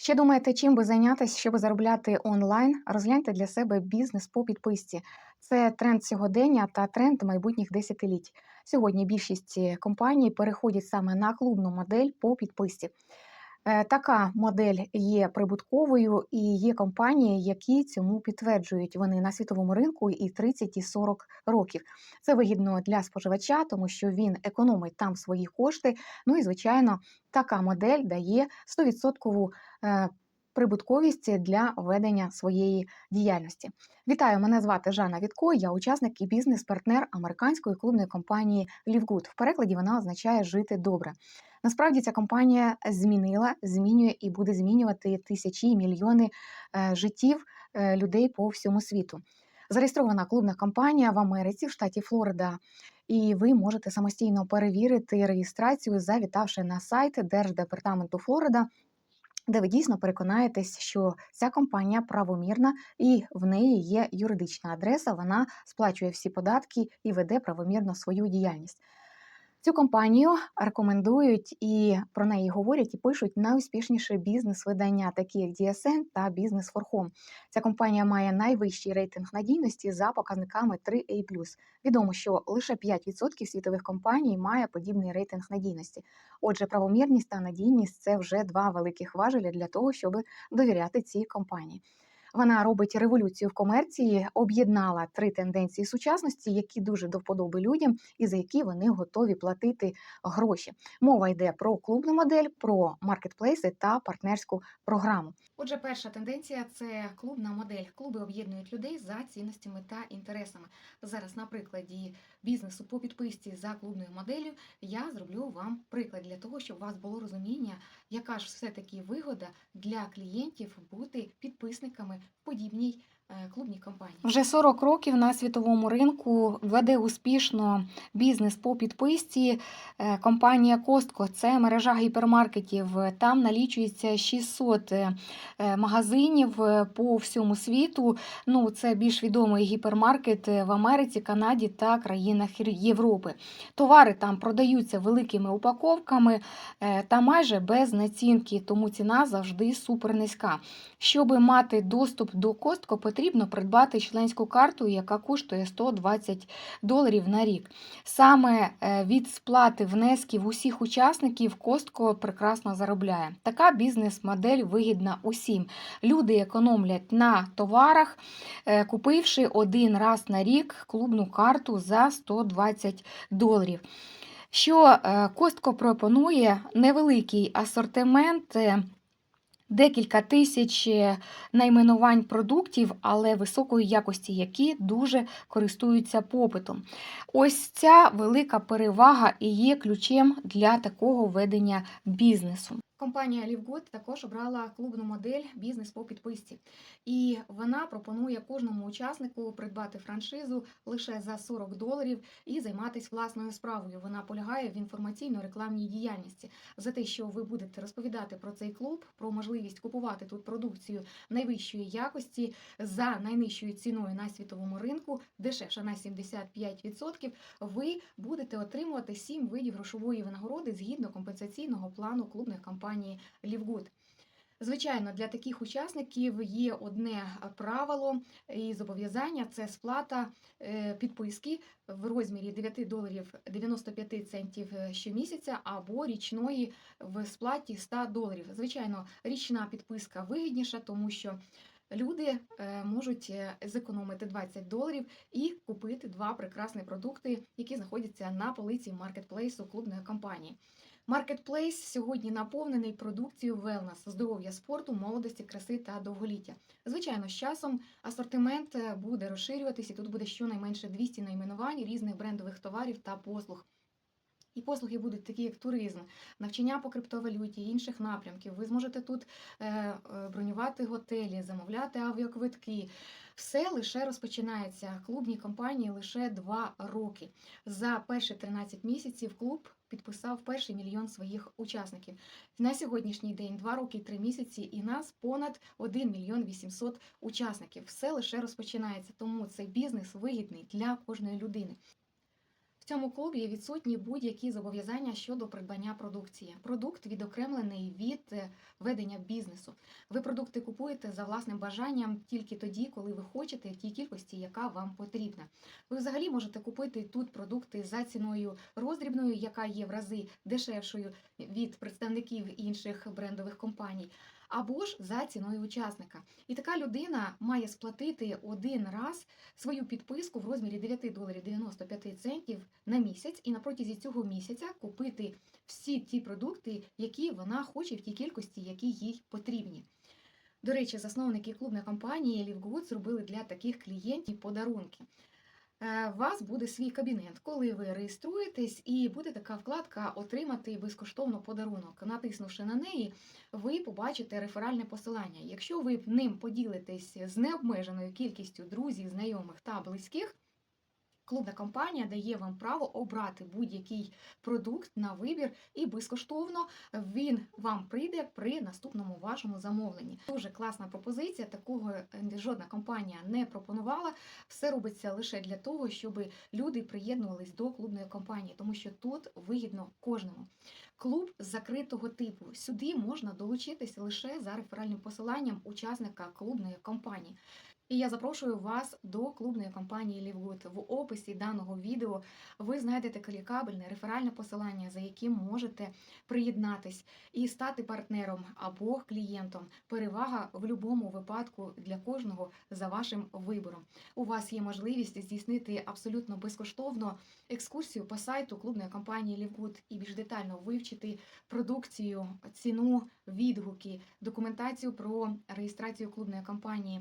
Ще думаєте, чим би зайнятися, щоб заробляти онлайн? Розгляньте для себе бізнес по підписці. Це тренд сьогодення та тренд майбутніх десятиліть. Сьогодні більшість е, компаній переходять саме на клубну модель по підписці. Е, Така модель є прибутковою, і є компанії, які цьому підтверджують. Вони на світовому ринку і 30, і 40 років. Це вигідно для споживача, тому що він економить там свої кошти. Ну і звичайно, така модель дає 100% е, прибутковість для ведення своєї діяльності. Вітаю, мене звати Жанна Вітко. Я учасник і бізнес-партнер американської клубної компанії LiveGood. В перекладі вона означає жити добре. Насправді ця компанія змінила, змінює і буде змінювати тисячі мільйони е, життів е, людей по всьому світу. Зареєстрована клубна компанія в Америці, в штаті Флорида, і ви можете самостійно перевірити реєстрацію, завітавши на сайт Держдепартаменту Флорида, де ви дійсно переконаєтесь, що ця компанія правомірна і в неї є юридична адреса. Вона сплачує всі податки і веде правомірно свою діяльність. Цю компанію рекомендують і про неї говорять і пишуть найуспішніші бізнес-видання, такі як DSN та for Home. Ця компанія має найвищий рейтинг надійності за показниками 3A+. Відомо, що лише 5% світових компаній має подібний рейтинг надійності. Отже, правомірність та надійність це вже два великих важелі для того, щоб довіряти цій компанії. Вона робить революцію в комерції, об'єднала три тенденції сучасності, які дуже до вподоби людям, і за які вони готові платити гроші. Мова йде про клубну модель, про маркетплейси та партнерську програму. Отже, перша тенденція це клубна модель. Клуби об'єднують людей за цінностями та інтересами. Зараз на прикладі бізнесу по підписці за клубною моделлю я зроблю вам приклад для того, щоб у вас було розуміння, яка ж все-таки вигода для клієнтів бути підписниками в подібній е, клубній компанії. Вже 40 років на світовому ринку веде успішно бізнес по підписці. Е, Компанія Костко це мережа гіпермаркетів. Там налічується 600 е, магазинів по всьому світу. Ну, це більш відомий гіпермаркет в Америці, Канаді та країнах Європи. Товари там продаються великими упаковками та майже без націнки, тому ціна завжди супер низька. Щоб мати доступ до Костко, потрібно придбати членську карту, яка коштує 120 доларів на рік. Саме е, від сплати внесків усіх учасників Костко прекрасно заробляє. Така бізнес-модель вигідна усім. Люди економлять на товарах, е, купивши один раз на рік клубну карту за 120 доларів. Що е, Костко пропонує невеликий асортимент. Декілька тисяч е, найменувань продуктів, але високої якості, які дуже користуються попитом. Ось ця велика перевага і є ключем для такого ведення бізнесу. Компанія LiveGood також обрала клубну модель бізнес по підписці, і вона пропонує кожному учаснику придбати франшизу лише за 40 доларів і займатися власною справою. Вона полягає в інформаційно-рекламній діяльності. За те, що ви будете розповідати про цей клуб, про можливість купувати тут продукцію найвищої якості за найнижчою ціною на світовому ринку, дешевше на 75%, ви будете отримувати 7 видів грошової винагороди згідно компенсаційного плану клубних компаній LiveGood. Звичайно, для таких учасників є одне правило і зобов'язання це сплата е, підписки в розмірі 9 доларів 95 центів е, щомісяця або річної в сплаті 100 доларів. Звичайно, річна підписка вигідніша, тому що люди е, можуть зекономити 20 доларів і купити два прекрасні продукти, які знаходяться на полиці маркетплейсу клубної компанії. Маркетплейс сьогодні наповнений продукцією велнес, здоров'я спорту, молодості, краси та довголіття. Звичайно, з часом асортимент е, буде розширюватися, тут буде щонайменше 200 найменувань різних брендових товарів та послуг. І послуги будуть такі, як туризм, навчання по криптовалюті, інших напрямків. Ви зможете тут е, е, бронювати готелі, замовляти авіаквитки. Все лише розпочинається. Клубній компанії лише 2 роки. За перші 13 місяців клуб підписав перший мільйон своїх учасників. На сьогоднішній день 2 роки 3 місяці, і нас понад 1 мільйон 800 учасників. Все лише розпочинається, тому цей бізнес вигідний для кожної людини. Цьому клубі відсутні будь-які зобов'язання щодо придбання продукції. Продукт відокремлений від е, ведення бізнесу. Ви продукти купуєте за власним бажанням тільки тоді, коли ви хочете, в тій кількості, яка вам потрібна. Ви взагалі можете купити тут продукти за ціною роздрібною, яка є в рази дешевшою від представників інших брендових компаній. Або ж за ціною учасника, і така людина має сплатити один раз свою підписку в розмірі 9 доларів 95 центів на місяць, і на протязі цього місяця купити всі ті продукти, які вона хоче в тій кількості, які їй потрібні. До речі, засновники клубної компанії Лівгуд зробили для таких клієнтів подарунки. Е, У вас буде свій кабінет, коли ви реєструєтесь, і буде така вкладка Отримати безкоштовно подарунок. Натиснувши на неї, ви побачите реферальне посилання. Якщо ви ним поділитесь з необмеженою кількістю друзів, знайомих та близьких. Клубна компанія дає вам право обрати будь-який продукт на вибір, і безкоштовно він вам прийде при наступному вашому замовленні. Дуже класна пропозиція. Такого е, жодна компанія не пропонувала. Все робиться лише для того, щоб люди приєднувались до клубної компанії, тому що тут вигідно кожному. Клуб закритого типу. Сюди можна долучитися лише за реферальним посиланням учасника клубної компанії. І я запрошую вас до клубної компанії Лівгуд. В описі даного відео ви знайдете клікабельне реферальне посилання, за яким можете приєднатись і стати партнером або клієнтом. Перевага в будь-якому випадку для кожного за вашим вибором. У вас є можливість здійснити абсолютно безкоштовно екскурсію по сайту клубної компанії Лівгуд і більш детально вивчити продукцію, ціну, відгуки, документацію про реєстрацію клубної компанії,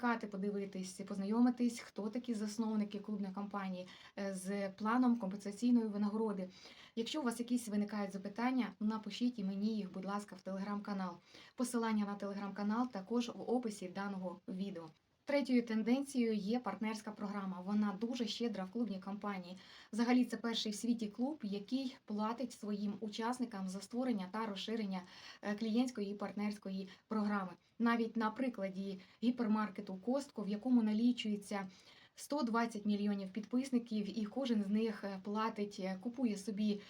сертифікати подивитись, познайомитись, хто такі засновники клубної компанії е, з планом компенсаційної винагороди. Якщо у вас якісь виникають запитання, напишіть і мені їх, будь ласка, в телеграм-канал. Посилання на телеграм-канал також в описі даного відео. Третьою тенденцією є партнерська програма. Вона дуже щедра в клубній компанії. Взагалі, це перший в світі клуб, який платить своїм учасникам за створення та розширення е, клієнтської і партнерської програми. Навіть на прикладі гіпермаркету Костко, в якому налічується 120 мільйонів підписників, і кожен з них е, платить, е, купує собі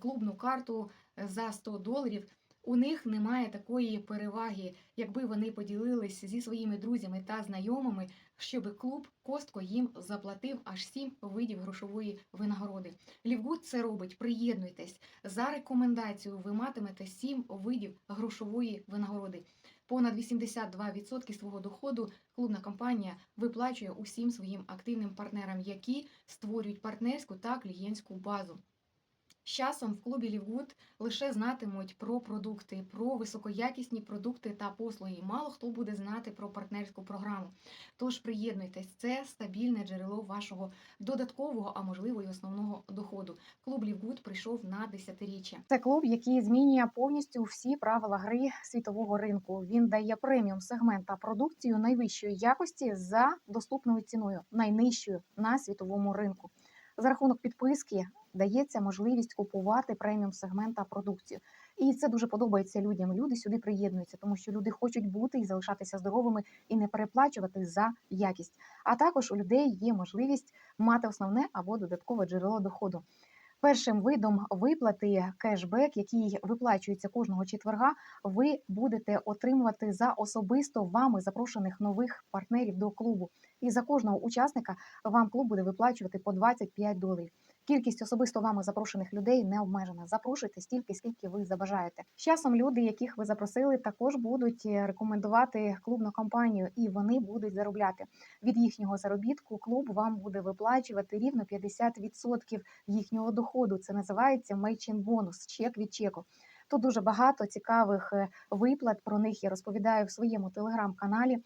клубну карту за 100 доларів. У них немає такої переваги, якби вони поділились зі своїми друзями та знайомими, щоб клуб Костко їм заплатив аж 7 видів грошової винагороди. Лівгуд це робить. Приєднуйтесь за рекомендацією. Ви матимете 7 видів грошової винагороди. Понад 82% свого доходу клубна компанія виплачує усім своїм активним партнерам, які створюють партнерську та клієнтську базу. З часом в клубі Лівгуд лише знатимуть про продукти, про високоякісні продукти та послуги. Мало хто буде знати про партнерську програму. Тож приєднуйтесь, це стабільне джерело вашого додаткового, а можливо й основного доходу. Клуб Лівгуд прийшов на десятиріччя. Це клуб, який змінює повністю всі правила гри світового ринку. Він дає преміум сегмент та продукцію найвищої якості за доступною ціною, найнижчою на світовому ринку. За рахунок підписки дається можливість купувати преміум сегмент та продукцію. І це дуже подобається людям. Люди сюди приєднуються, тому що люди хочуть бути і залишатися здоровими і не переплачувати за якість. А також у людей є можливість мати основне або додаткове джерело доходу. Першим видом виплати кешбек, який виплачується кожного четверга, ви будете отримувати за особисто вами запрошених нових партнерів до клубу. І за кожного учасника вам клуб буде виплачувати по 25 доларів. Кількість особисто вами запрошених людей не обмежена. Запрошуйте стільки, скільки ви забажаєте. З часом люди, яких ви запросили, також будуть е, рекомендувати клубну компанію, і вони будуть заробляти від їхнього заробітку. Клуб вам буде виплачувати рівно 50% їхнього доходу. Це називається мейчин бонус, чек від чеку. Тут дуже багато цікавих е, виплат. Про них я розповідаю в своєму телеграм-каналі.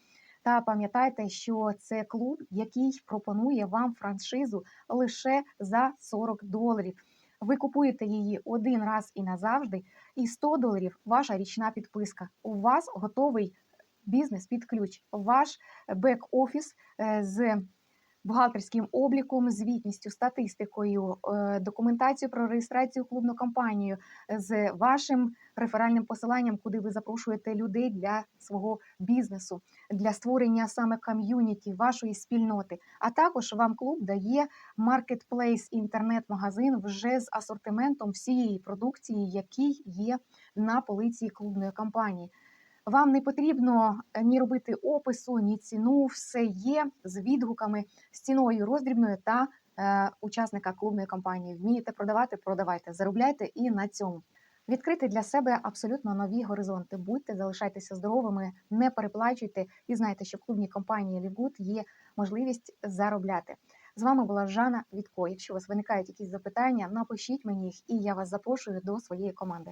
Та пам'ятайте, що це клуб, який пропонує вам франшизу лише за 40 доларів. Ви купуєте її один раз і назавжди, і 100 доларів ваша річна підписка. У вас готовий бізнес під ключ. Ваш бек-офіс е, з бухгалтерським обліком, звітністю, статистикою, е, документацією про реєстрацію клубну кампанію, з вашим реферальним посиланням, куди ви запрошуєте людей для свого бізнесу, для створення саме ком'юніті, вашої спільноти. А також вам клуб дає маркетплейс інтернет-магазин вже з асортиментом всієї продукції, який є на полиці клубної кампанії. Вам не потрібно е, ні робити опису, ні ціну, все є з відгуками, з ціною роздрібною та е, учасника клубної кампанії. Вмієте продавати, продавайте, заробляйте і на цьому. Відкрити для себе абсолютно нові горизонти. Будьте, залишайтеся здоровими, не переплачуйте і знайте, що в клубній компанії Лівгуд є можливість заробляти. З вами була Жанна Вітко. Якщо у вас виникають якісь запитання, напишіть мені їх, і я вас запрошую до своєї команди.